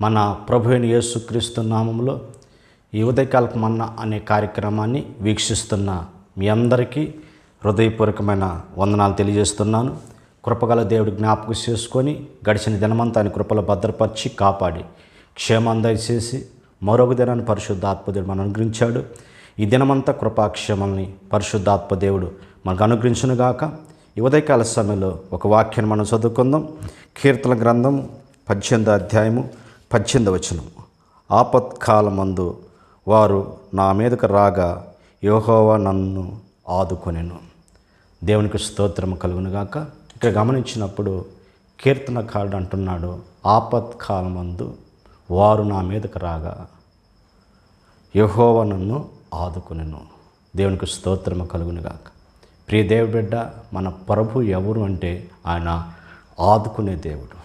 మన ప్రభు అయిన యేసుక్రీస్తు నామంలో ఈ ఉదయకాలపు మన్న అనే కార్యక్రమాన్ని వీక్షిస్తున్న మీ అందరికీ హృదయపూర్వకమైన వందనాలు తెలియజేస్తున్నాను. కృపగల దేవుడు జ్ఞాపకం చేసుకొని గడిచిన దినమంతా ఆయన కృపలో భద్రపరిచి కాపాడి క్షేమం దయచేసి మరొక దినాన్ని పరిశుద్ధాత్మదేవుడు మనం అనుగ్రహించాడు. ఈ దినమంతా కృపాక్షేమల్ని పరిశుద్ధాత్మదేవుడు మనకు అనుగ్రహించునుగాక. ఈ ఉదయకాల సమయంలో ఒక వాక్యాన్ని మనం చదువుకుందాం. కీర్తన గ్రంథం పద్దెనిమిది అధ్యాయము పద్దెనిమిది వచనం. ఆపత్కాలమందు వారు నా మీదకు రాగా యోహోవా నన్ను ఆదుకొనెను. దేవునికి స్తోత్రం కలుగునుగాక. ఇక్కడ గమనించినప్పుడు కీర్తనకారుడు అంటున్నాడు ఆపత్కాలమందు వారు నా మీదకు రాగా యహోవ నన్ను ఆదుకునేను. దేవునికి స్తోత్రము కలుగునుగాక. ప్రియ దేవుబిడ్డ మన ప్రభు ఎవరు అంటే ఆయన ఆదుకునే దేవుడు.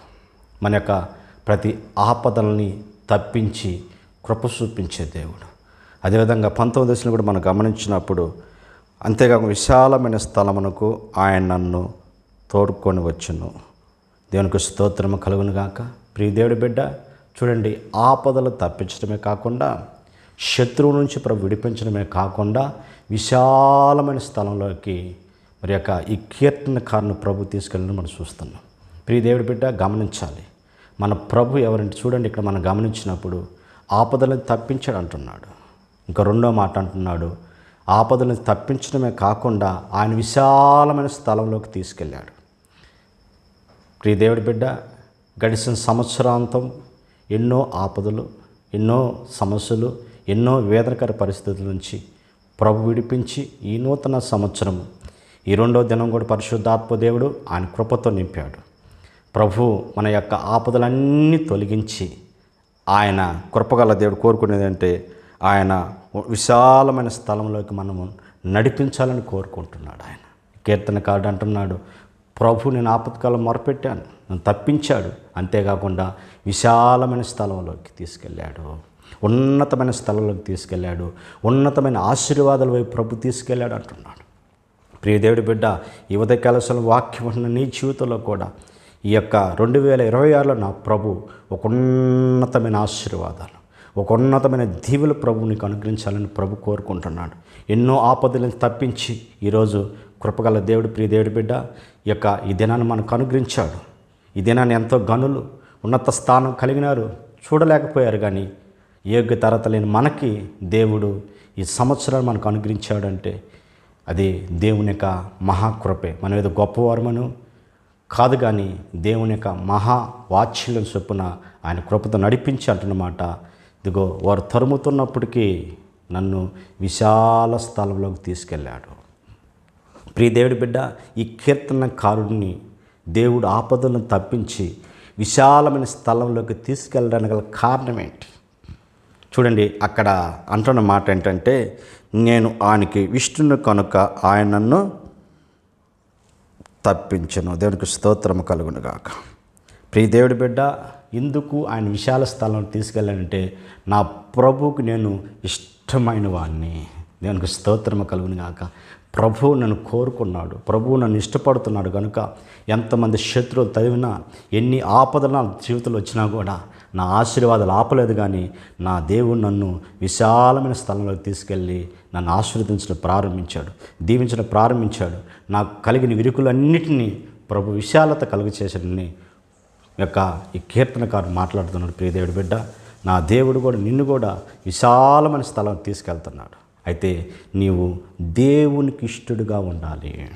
మన యొక్క ప్రతి ఆపదల్ని తప్పించి కృప చూపించే దేవుడు. అదేవిధంగా పంతొమ్మిది దశలో కూడా మనం గమనించినప్పుడు అంతేకాక విశాలమైన స్థలమునకు ఆయన నన్ను తోడుకొని వచ్చును. దేవునికి స్తోత్రము కలుగును గాక. దేవుడి బిడ్డ చూడండి ఆపదలు తప్పించడమే కాకుండా శత్రువు నుంచి ప్రభు విడిపించడమే కాకుండా విశాలమైన స్థలంలోకి మరి యొక్క ఈ కీర్తనకారుని ప్రభు తీసుకెళ్ళడం మనం చూస్తున్నాం. ప్రియదేవుడి బిడ్డ గమనించాలి. మన ప్రభు ఎవరంటే చూడండి ఇక్కడ మనం గమనించినప్పుడు ఆపదలను తప్పించాడు అంటున్నాడు ఇంకా రెండో మాట అంటున్నాడు ఆపదలను తప్పించడమే కాకుండా ఆయన విశాలమైన స్థలంలోకి తీసుకెళ్ళాడు. ప్రియ దేవుడి బిడ్డ గడిచిన సంవత్సరాంతం ఎన్నో ఆపదలు ఎన్నో సమస్యలు ఎన్నో వేదనకర పరిస్థితుల నుంచి ప్రభు విడిపించి ఈ నూతన సంవత్సరం ఈ రెండో దినం కూడా పరిశుద్ధాత్మ దేవుడు ఆయన కృపతో నింపాడు. ప్రభు మన యొక్క ఆపదలన్నీ తొలగించి ఆయన కృపగల దేవుడు కోరుకునేదంటే ఆయన విశాలమైన స్థలంలోకి మనము నడిపించాలని కోరుకుంటున్నాడు ఆయన. కీర్తనకారుడు అంటున్నాడు ప్రభు నేను ఆపత్కాలం మొరపెట్టాను నన్ను తప్పించాడు. అంతేకాకుండా విశాలమైన స్థలంలోకి తీసుకెళ్ళాడు. ఉన్నతమైన స్థలంలోకి తీసుకెళ్ళాడు. ఉన్నతమైన ఆశీర్వాదాల వైపు ప్రభు తీసుకెళ్ళాడు అంటున్నాడు. ప్రియదేవుడి బిడ్డ యువత కలసల వాక్యం ఉన్న నీ జీవితంలో కూడా ఈ యొక్క రెండు వేల ఇరవై ఆరులో నా ప్రభు ఒక ఉన్నతమైన ఆశీర్వాదాలు ఒక ఉన్నతమైన దీవుల ప్రభు నీకు అనుగ్రహించాలని ప్రభు కోరుకుంటున్నాడు. ఎన్నో ఆపదలను తప్పించి ఈరోజు కృపగల దేవుడు ప్రియ దేవుడి బిడ్డ ఈ యొక్క ఈ దినాన్ని మనకు అనుగ్రహించాడు. ఈ దినాన్ని ఎంతో గనులు ఉన్నత స్థానం కలిగినారు చూడలేకపోయారు కానీ యోగ్య తరత లేని మనకి దేవుడు ఈ సంవత్సరాలు మనకు అనుగ్రహించాడంటే అది దేవుని యొక్క మహాకృపే. మనం ఏదో గొప్పవారమను కాదు కానీ దేవుని యొక్క మహా వాత్సల్యం చొప్పున ఆయన కృపతో నడిపించి అంటున్నమాట ఇదిగో వారు తరుముతున్నప్పటికీ నన్ను విశాల స్థలంలోకి తీసుకెళ్ళాడు. ప్రియ దేవుడి బిడ్డ ఈ కీర్తనకారుడిని దేవుడు ఆపదలను తప్పించి విశాలమైన స్థలంలోకి తీసుకెళ్ళడానికి గల కారణం ఏంటి? చూడండి అక్కడ అంటున్న మాట ఏంటంటే నేను ఆయనకి విష్ణును కనుక ఆయన నన్ను తప్పించను. దేవునికి స్తోత్రము కలుగునుగాక. ప్రియ దేవుడి బిడ్డ ఎందుకు ఆయన విశాల స్థలం తీసుకెళ్ళానంటే నా ప్రభువుకు నేను ఇష్టమైన వాడిని దేవునికి స్తోత్రము కలుగును గాక ప్రభువు నన్ను కోరుకున్నాడు. ప్రభువు నన్ను ఇష్టపడుతున్నాడు. కనుక ఎంతమంది శత్రువులు తదివినా ఎన్ని ఆపదలు నా జీవితంలో వచ్చినా కూడా నా ఆశీర్వాదాలు ఆపలేదు కానీ నా దేవుడు నన్ను విశాలమైన స్థలంలోకి తీసుకెళ్ళి నన్ను ఆశీర్వదించడం ప్రారంభించాడు దీవించడం ప్రారంభించాడు. నాకు కలిగిన విరుకులన్నిటినీ ప్రభు విశాలత కలుగు యొక్క ఈ కీర్తనకారు మాట్లాడుతున్నాడు. ప్రియదేవుడి బిడ్డ నా దేవుడు కూడా నిన్ను కూడా విశాలమైన స్థలం తీసుకెళ్తున్నాడు. అయితే నీవు దేవునికి ఇష్టడుగా ఉండాలి.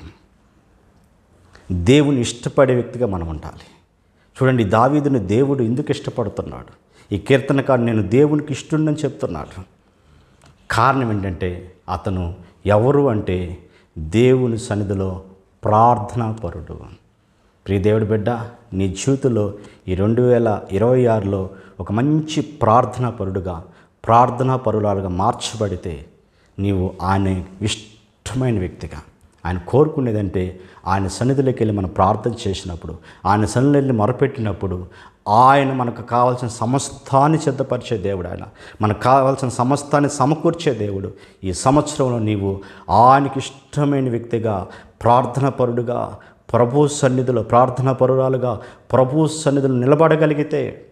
దేవుని ఇష్టపడే వ్యక్తిగా మనం ఉండాలి. చూడండి దావీదుని దేవుడు ఎందుకు ఇష్టపడుతున్నాడు? ఈ కీర్తనకాడు నేను దేవునికి ఇష్టడని చెప్తున్నాడు. కారణం ఏంటంటే అతను ఎవరు అంటే దేవుని సన్నిధిలో ప్రార్థనాపరుడు. ప్రియ దేవుడి బిడ్డ నీ జీవితంలో ఈ రెండు వేల ఇరవై ఆరులో ఒక మంచి ప్రార్థనా పరుడుగా ప్రార్థనా పరులాలుగా మార్చబడితే నీవు ఆయన ఇష్టమైన వ్యక్తిగా. ఆయన కోరుకునేదంటే ఆయన సన్నిధిలోకి వెళ్ళి మనం ప్రార్థన చేసినప్పుడు ఆయన సన్నిధిలో వెళ్ళి మొరపెట్టినప్పుడు ఆయన మనకు కావాల్సిన సమస్తాన్ని సిద్ధపరిచే దేవుడు ఆయన. మనకు కావాల్సిన సమస్తాన్ని సమకూర్చే దేవుడు. ఈ సంవత్సరంలో నీవు ఆయనకి ఇష్టమైన వ్యక్తిగా ప్రార్థన పరుడుగా ప్రభు సన్నిధిలో ప్రార్థన పరురాలుగా ప్రభు సన్నిధిలో నిలబడగలిగితే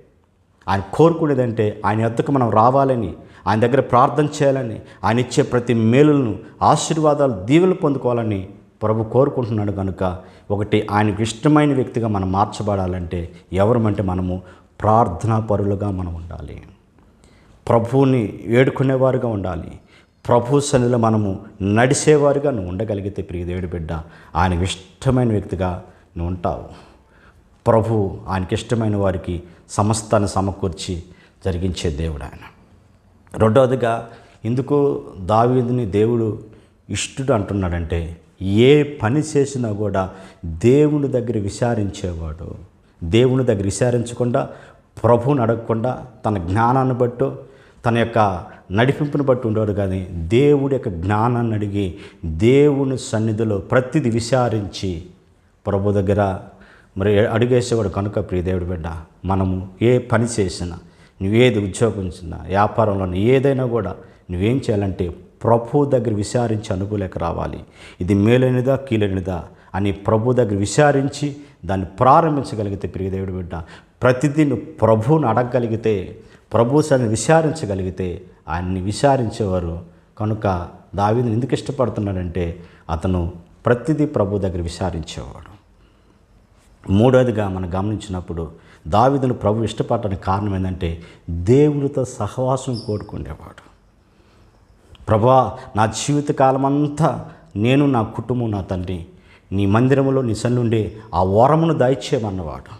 ఆయన కోరుకునేదంటే ఆయన ఎద్దకు మనం రావాలని ఆయన దగ్గర ప్రార్థన చేయాలని ఆయన ఇచ్చే ప్రతి మేలులను ఆశీర్వాదాలు దీవెలు పొందుకోవాలని ప్రభు కోరుకుంటున్నాడు కనుక ఒకటి ఆయనకు ఇష్టమైన వ్యక్తిగా మనం మార్చబడాలంటే ఎవరమంటే మనము ప్రార్థనా పరులుగా మనం ఉండాలి. ప్రభువుని వేడుకునేవారుగా ఉండాలి. ప్రభు సన్నిధిలో మనము నడిచేవారుగా నువ్వు ఉండగలిగితే ప్రియ దేవుడి బిడ్డ ఆయనకు ఇష్టమైన వ్యక్తిగా నువ్వు ఉంటావు. ప్రభు ఆయనకి ఇష్టమైన వారికి సమస్తాన్ని సమకూర్చి జరిగించే దేవుడు ఆయన. రెండవదిగా ఎందుకు దావీదుని దేవుడు ఇష్టుడు అంటున్నాడంటే ఏ పని చేసినా కూడా దేవుని దగ్గర విచారించేవాడు దేవుని దగ్గర విచారించకుండా ప్రభువుని అడగకుండా తన జ్ఞానాన్ని బట్టు తన యొక్క నడిపింపుని బట్టి ఉండేవాడు కానీ దేవుడి యొక్క జ్ఞానాన్ని అడిగి దేవుని సన్నిధిలో ప్రతిది విచారించి ప్రభు దగ్గర మరి అడిగేసేవాడు కనుక ప్రియదేవుడు బిడ్డ మనము ఏ పని చేసినా నువ్వేది ఉద్యోగం చేసినా వ్యాపారంలో ఏదైనా కూడా నువ్వేం చేయాలంటే ప్రభు దగ్గర విచారించి అనుకోలేక రావాలి. ఇది మేలైనదా కీలైనదా అని ప్రభు దగ్గర విచారించి దాన్ని ప్రారంభించగలిగితే ప్రియదేవుడు బిడ్డ ప్రతిదీ నువ్వు ప్రభువుని అడగగలిగితే ప్రభు సన్ని విచారించగలిగితే ఆయన్ని విచారించేవారు. కనుక దావిని ఎందుకు ఇష్టపడుతున్నాడంటే అతను ప్రతిదీ ప్రభు దగ్గర విచారించేవాడు. మూడోదిగా మనం గమనించినప్పుడు దావిదును ప్రభు ఇష్టపడటానికి కారణం ఏంటంటే దేవుడితో సహవాసం కోరుకునేవాడు. ప్రభా నా జీవిత కాలమంతా నేను నా కుటుంబం నా తండ్రి నీ మందిరంలో నీ సన్నుండే ఆ వరమును దాయిచ్చేమన్నవాడు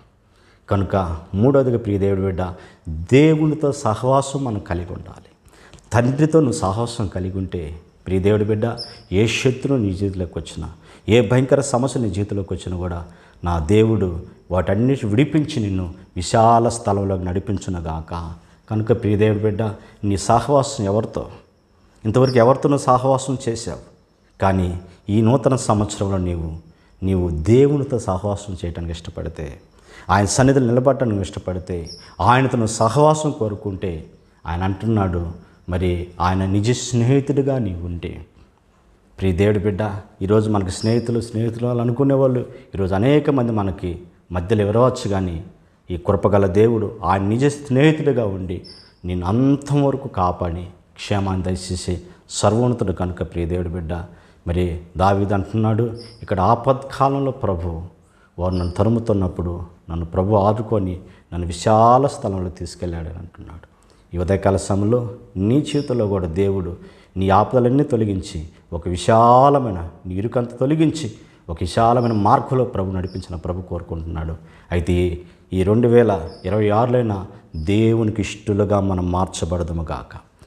కనుక మూడవదిగా ప్రియ దేవుడు బిడ్డ దేవునితో సహవాసం మనం కలిగి ఉండాలి. తండ్రితో నువ్వు సహవాసం కలిగి ఉంటే ప్రియ దేవుడి బిడ్డ ఏ శత్రువు నీ జీవితంలోకి వచ్చినా ఏ భయంకర సమస్య నీ జీవితంలోకి వచ్చినా కూడా నా దేవుడు వాటన్నిటి విడిపించి నిన్ను విశాల స్థలంలోకి నడిపించునగాక కనుక ప్రియదేవుడి బిడ్డ నీ సహవాసం ఎవరితో? ఇంతవరకు ఎవరితోనో సహవాసం చేశావు? కానీ ఈ నూతన సంవత్సరంలో నీవు నీవు దేవునితో సహవాసం చేయడానికి ఇష్టపడితే ఆయన సన్నిధిలో నిలబడటానికి ఇష్టపడితే ఆయనతో సహవాసం కోరుకుంటే ఆయన అంటున్నాడు మరి ఆయన నిజ స్నేహితుడిగా నీవు ఉంటే ప్రియ దేవుడి బిడ్డ ఈరోజు మనకి స్నేహితులు స్నేహితులు వాళ్ళు అనుకునే వాళ్ళు ఈరోజు అనేక మంది మనకి మధ్యలో ఎవరవచ్చు కానీ ఈ కృపగల దేవుడు ఆయన నిజ స్నేహితుడిగా ఉండి నేను అంతం వరకు కాపాడి క్షేమాన్ని దయచేసి సర్వోన్నతుడు కనుక ప్రియ దేవుడి బిడ్డ. మరి దావిది అంటున్నాడు ఇక్కడ ఆపత్కాలంలో ప్రభు వారు నన్ను తరుముతున్నప్పుడు నన్ను ప్రభు ఆదుకొని నన్ను విశాల స్థలంలో తీసుకెళ్ళాడని అంటున్నాడు. ఈ ఉదయకాల సమయంలో నీ జీవితంలో కూడా దేవుడు నీ ఆపదలన్నీ తొలగించి ఒక విశాలమైన నీరుకంత తొలగించి ఒక విశాలమైన మార్గంలో ప్రభు నడిపించిన ప్రభు కోరుకుంటున్నాడు. అయితే ఈ రెండు వేల ఇరవై ఆరులైన దేవునికి ఇష్టలుగా మనం మార్చబడదుము గాక.